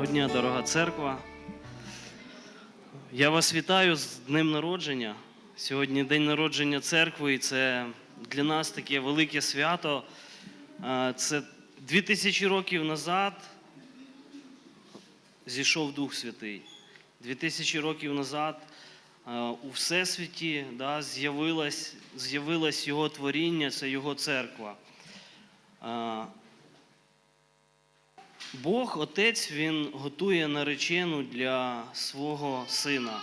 Доброго дня, дорога церква. Я вас вітаю з днем народження. Сьогодні день народження церкви, і це для нас таке велике свято. Це 2000 років назад зійшов Дух Святий. 2000 років назад у Всесвіті да, з'явилось, Його творіння, це Його церква. Бог, Отець, Він готує наречену для свого сина.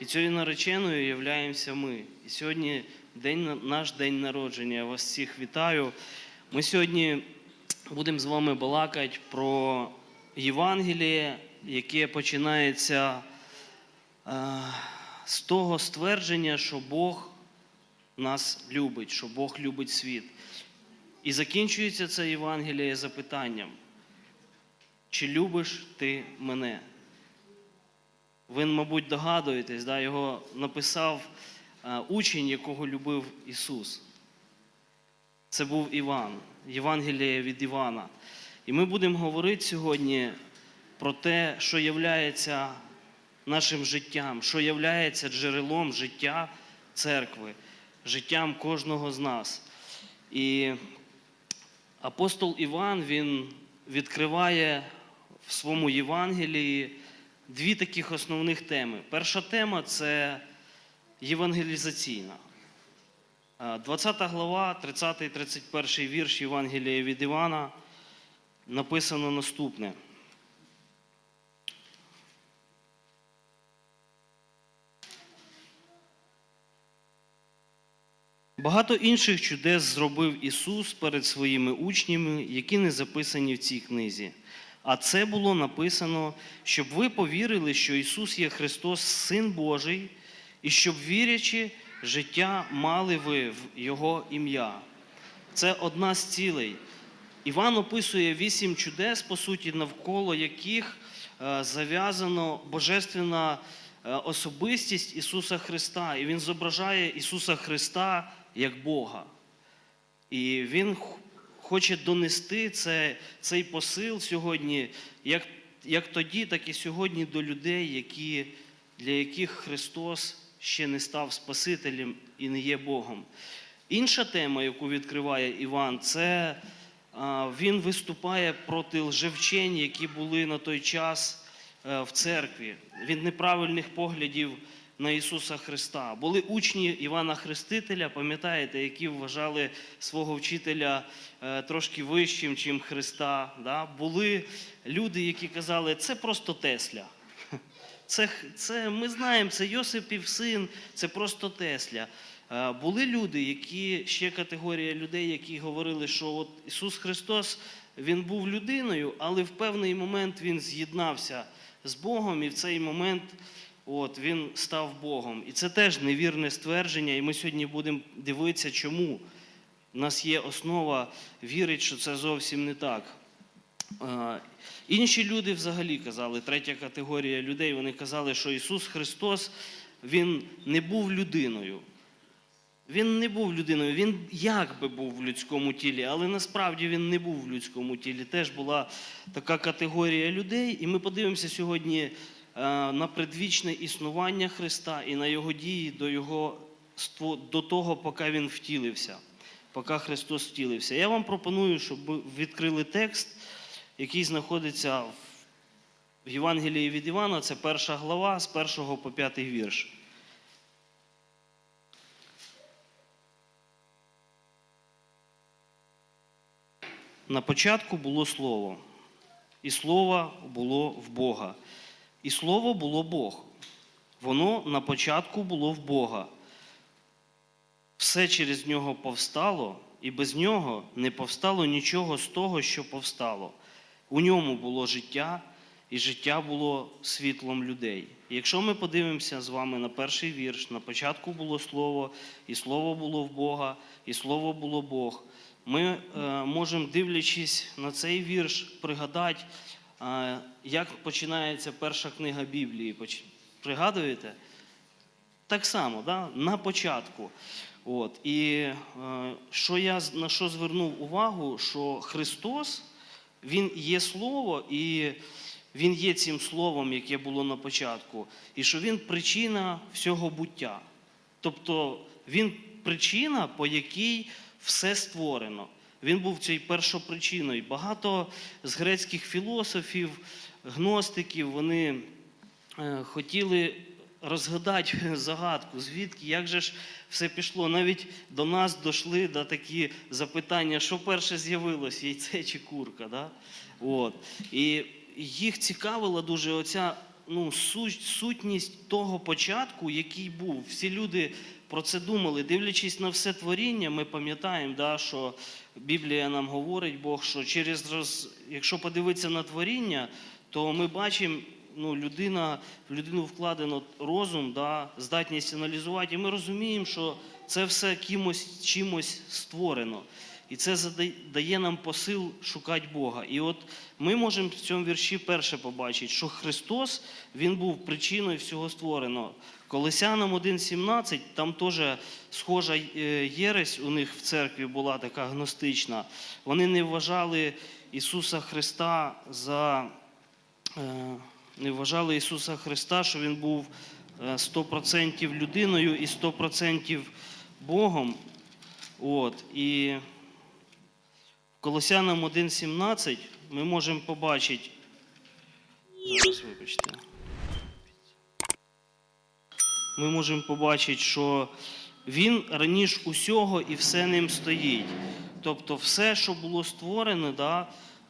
І цією нареченою являємося ми. І сьогодні день, наш день народження. Я вас всіх вітаю. Ми сьогодні будемо з вами балакати про Євангеліє, яке починається е, з того ствердження, що Бог нас любить, що Бог любить світ. І закінчується це Євангеліє запитанням. Чи любиш ти мене? Ви, мабуть, догадуєтесь, да? його написав е, учень, якого любив Ісус. Це був Іван, Євангеліє від Івана. І ми будемо говорити сьогодні про те, що являється нашим життям, що являється джерелом життя церкви, життям кожного з нас. І апостол Іван він відкриває в своєму Євангелії дві таких основних теми. Перша тема це євангелізаційна. Е, 20 глава, 30 і 31 вірш Євангелія від Івана написано наступне. Багато інших чудес зробив Ісус перед своїми учнями, які не записані в цій книзі. А це було написано, щоб ви повірили, що Ісус є Христос, Син Божий, і щоб, вірячи, життя мали ви в Його ім'я. Це одна з цілей. Іван описує вісім чудес, по суті, навколо яких е, зав'язано божественна е, особистість Ісуса Христа. І Він зображає Ісуса Христа як Бога. І Він хоче донести це, цей посил сьогодні, як, як тоді, так і сьогодні до людей, які, для яких Христос ще не став Спасителем і не є Богом. Інша тема, яку відкриває Іван, це а, він виступає проти лжевчень, які були на той час е, в церкві, від неправильних поглядів на Ісуса Христа. Були учні Івана Хрестителя, пам'ятаєте, які вважали свого вчителя е, трошки вищим, чим Христа. Да? Були люди, які казали, це просто Тесля. Це, це, ми знаємо, це Йосипів син, це просто Тесля. Е, Були люди, які ще категорія людей, які говорили, що от Ісус Христос Він був людиною, але в певний момент Він з'єднався з Богом, і в цей момент от, Він став Богом. І це теж невірне ствердження, і ми сьогодні будемо дивитися, чому. У нас є основа вірить, що це зовсім не так. Інші люди взагалі казали, третя категорія людей, вони казали, що Ісус Христос Він не був людиною. Він не був людиною, він як би був в людському тілі, але насправді він не був в людському тілі. Теж була така категорія людей. І ми подивимося сьогодні на предвічне існування Христа і на його дії до, його, до того, поки він втілився, поки Христос втілився. Я вам пропоную, щоб ви відкрили текст, який знаходиться в Євангелії від Івана, це перша глава з першого по п'ятий вірш. На початку було слово, і слово було в Бога, і слово було Бог. Воно на початку було в Бога. Все через нього повстало, і без нього не повстало нічого з того, що повстало. У ньому було життя, і життя було світлом людей. І якщо ми подивимося з вами на перший вірш, на початку було слово, і слово було в Бога, і слово було Бог. Ми е, можемо, дивлячись на цей вірш, пригадати, як починається перша книга Біблії. Пригадуєте? Так само, да? на початку. От. І е, що я на що звернув увагу, що Христос, Він є Слово, і Він є цим словом, яке було на початку, і що він причина всього буття. Тобто він причина, по якій все створено. Він був цією першопричиною. Багато з грецьких філософів, гностиків, вони е, хотіли розгадати загадку, звідки, як же ж все пішло. Навіть до нас дійшли до такі запитання, що перше з'явилось, яйце чи курка. Да? От. І їх цікавила дуже оця ну, суть, сутність того початку, який був. Всі люди про це думали. Дивлячись на все творіння, ми пам'ятаємо, да, що Біблія нам говорить, Бог, що через роз... якщо подивитися на творіння, то ми бачимо, ну, людина, в людину вкладено розум, да, здатність аналізувати, і ми розуміємо, що це все кимось чимось створено. І це дає нам посил шукати Бога. І от ми можемо в цьому вірші перше побачити, що Христос Він був причиною всього створеного. Колесянам 1.17, там теж схожа е, єресь у них в церкві була така гностична. Вони не вважали Ісуса Христа за е, не вважали Ісуса Христа, що Він був е, 100% людиною і 100% Богом. От, і Колосянам 1.17 ми можемо побачити. Зараз вибачте. Ми можемо побачити, що він раніше усього і все ним стоїть. Тобто, все, що було створено, да,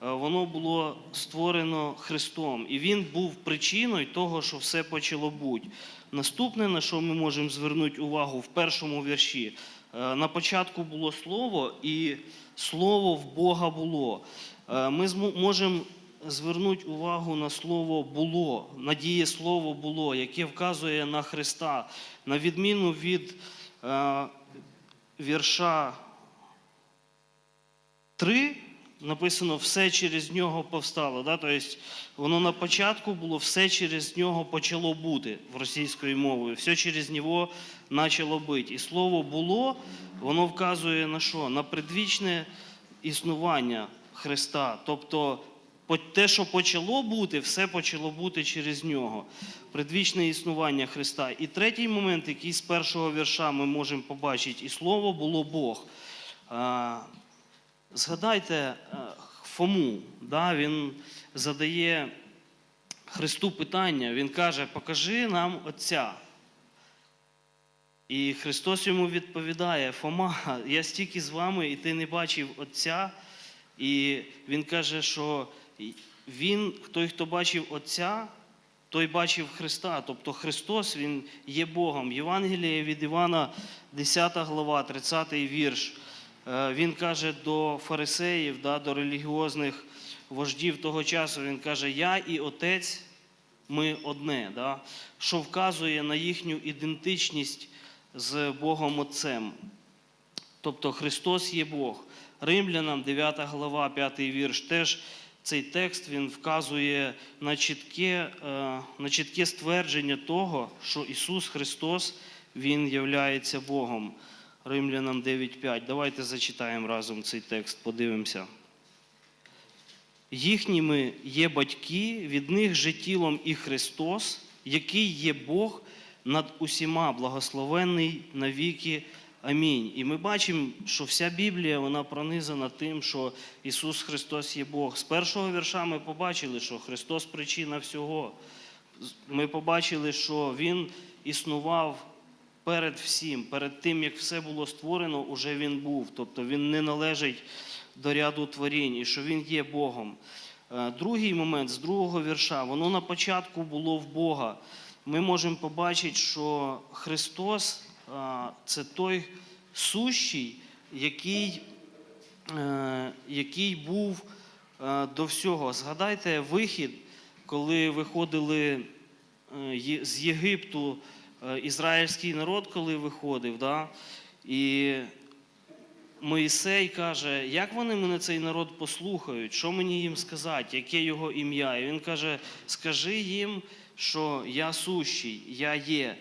е, воно було створено Христом. І Він був причиною того, що все почало бути. Наступне, на що ми можемо звернути увагу в першому вірші, е, на початку було слово, і слово в Бога було. Е, Ми можемо звернути увагу на слово було, на дієслово було, яке вказує на Христа, на відміну від е, вірша 3 написано все через нього повстало. Да? Тобто воно на початку було все через нього почало бути в російською мовою, все через нього почало бути. І слово було, воно вказує на що? На предвічне існування Христа. Тобто те, що почало бути, все почало бути через нього. Предвічне існування Христа. І третій момент, який з першого вірша ми можемо побачити, і слово було Бог. Згадайте е, Фому, да, він задає Христу питання, він каже, покажи нам Отця. І Христос йому відповідає: Фома, я стільки з вами, і ти не бачив Отця. І він каже, що він, той, хто бачив Отця, той бачив Христа. Тобто Христос Він є Богом. Євангеліє від Івана, 10 глава, 30 вірш. Е, Він каже до фарисеїв, да, до релігіозних вождів того часу, він каже, я і Отець, ми одне, да, що вказує на їхню ідентичність з Богом Отцем. Тобто Христос є Бог. Римлянам, 9 глава, 5 вірш, теж цей текст він вказує на чітке, е, на чітке ствердження того, що Ісус Христос Він являється Богом. Римлянам 9.5. Давайте зачитаємо разом цей текст, подивимося. Їхніми є батьки, від них же тілом і Христос, який є Бог над усіма, благословенний навіки. Амінь. І ми бачимо, що вся Біблія вона пронизана тим, що Ісус Христос є Бог. З першого вірша ми побачили, що Христос причина всього. Ми побачили, що Він існував перед всім, перед тим, як все було створено, уже Він був. Тобто Він не належить до ряду творінь, і що Він є Богом. Е, Другий момент з другого вірша, воно на початку було в Бога. Ми можемо побачити, що Христос це той сущий, який, е, який був е, до всього. Згадайте вихід, коли виходили е, з Єгипту ізраїльський народ, коли виходив. Да? І Моїсей каже, як вони мене цей народ послухають, що мені їм сказати, яке його ім'я? І він каже: скажи їм, що я сущий, я є.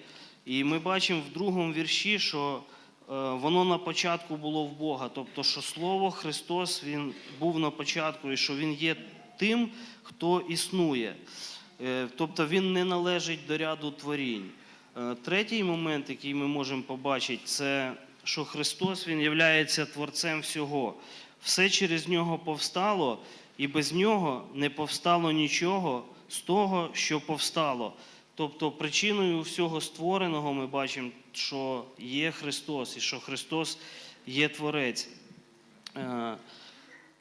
І ми бачимо в другому вірші, що е, воно на початку було в Бога. Тобто, що Слово Христос Він був на початку, і що Він є тим, хто існує. Е, Тобто він не належить до ряду творінь. Е, Третій момент, який ми можемо побачити, це що Христос Він є Творцем всього. Все через нього повстало, і без нього не повстало нічого з того, що повстало. Тобто причиною всього створеного ми бачимо, що є Христос, і що Христос є Творець. Е,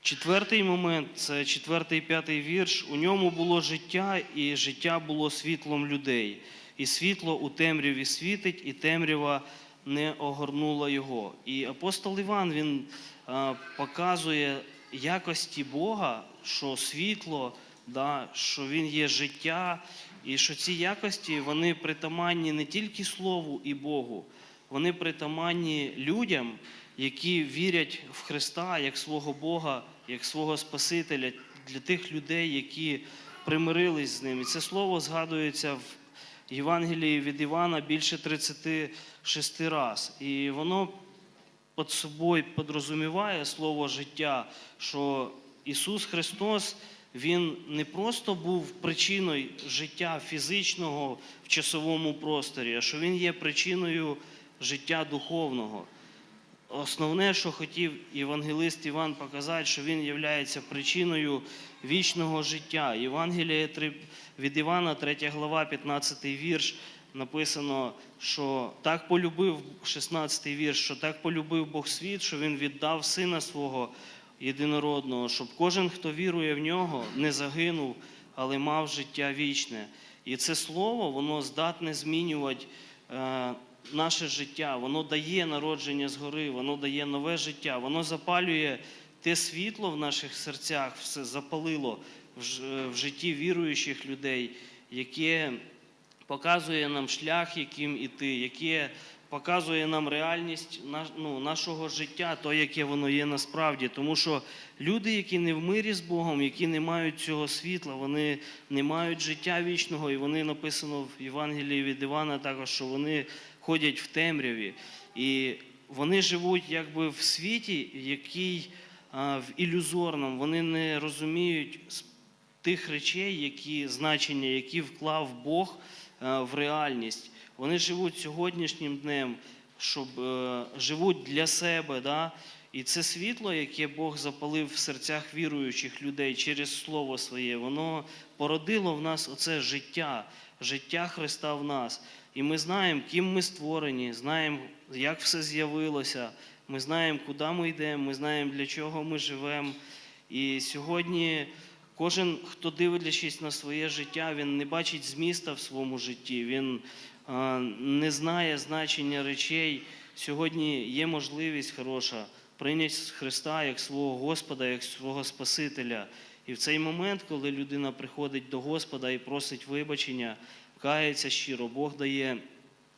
Четвертий момент це четвертий п'ятий вірш. У ньому було життя, і життя було світлом людей. І світло у темряві світить, і темрява не огорнула його. І апостол Іван він е, показує якості Бога, що світло, да, що він є життя, і що ці якості вони притаманні не тільки Слову і Богу, вони притаманні людям, які вірять в Христа як свого Бога, як свого Спасителя, для тих людей, які примирились з ним. І це слово згадується в Євангелії від Івана більше 36 раз. І воно під собою подрозуміває слово життя, що Ісус Христос Він не просто був причиною життя фізичного в часовому просторі, а що Він є причиною життя духовного. Основне, що хотів євангелист Іван показати, що він є причиною вічного життя. Євангеліє від Івана, 3 глава, 15 вірш, написано, що так полюбив, 16 вірш, що так полюбив Бог світ, що він віддав сина свого єдинородного, щоб кожен, хто вірує в нього, не загинув, але мав життя вічне. І це слово, воно здатне змінювати. е, наше життя, воно дає народження згори, воно дає нове життя, воно запалює те світло в наших серцях, все запалило в в житті віруючих людей, яке показує нам шлях, яким іти, яке показує нам реальність ну, нашого життя, то, яке воно є насправді. Тому що люди, які не в мирі з Богом, які не мають цього світла, вони не мають життя вічного, і вони написано в Євангелії від Івана також, що вони ходять в темряві. І вони живуть якби в світі, який а, в ілюзорному, вони не розуміють тих речей, які значення, які вклав Бог в реальність. Вони живуть сьогоднішнім днем, щоб е, живуть для себе. Да? І це світло, яке Бог запалив в серцях віруючих людей через Слово Своє, воно породило в нас оце життя, життя Христа в нас. І ми знаємо, ким ми створені, знаємо, як все з'явилося. Ми знаємо, куди ми йдемо, ми знаємо, для чого ми живемо. І сьогодні кожен, хто дивлячись на своє життя, він не бачить зміста в своєму житті, він не знає значення речей. Сьогодні є можливість хороша прийняти Христа як свого Господа, як свого Спасителя. І в цей момент, коли людина приходить до Господа і просить вибачення, кається щиро, Бог дає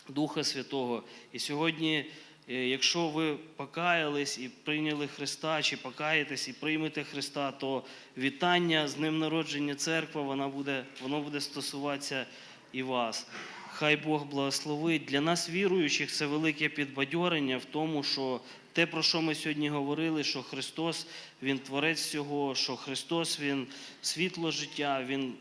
Духа Святого. І сьогодні, е, якщо ви покаялись і прийняли Христа, чи покаєтесь і приймете Христа, то вітання з Днем народження церкви, вона буде, воно буде стосуватися і вас. Хай Бог благословить. Для нас, віруючих, це велике підбадьорення в тому, що те, про що ми сьогодні говорили, що Христос Він творець всього, що Христос Він світло життя, Він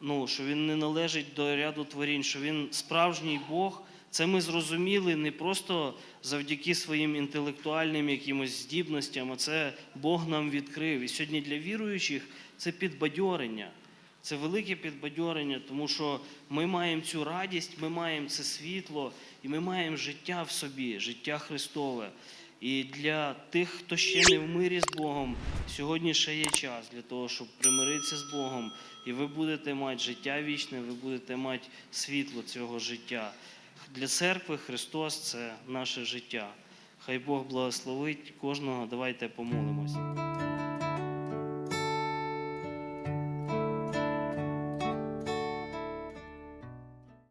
ну, що він не належить до ряду творінь, що він справжній Бог. Це ми зрозуміли не просто завдяки своїм інтелектуальним якимось здібностям, а це Бог нам відкрив. І сьогодні для віруючих це підбадьорення. Це велике підбадьорення, тому що ми маємо цю радість, ми маємо це світло, і ми маємо життя в собі, життя Христове. І для тих, хто ще не в мирі з Богом, сьогодні ще є час для того, щоб примиритися з Богом, і ви будете мати життя вічне, ви будете мати світло цього життя. Для церкви Христос це наше життя. Хай Бог благословить кожного. Давайте помолимось.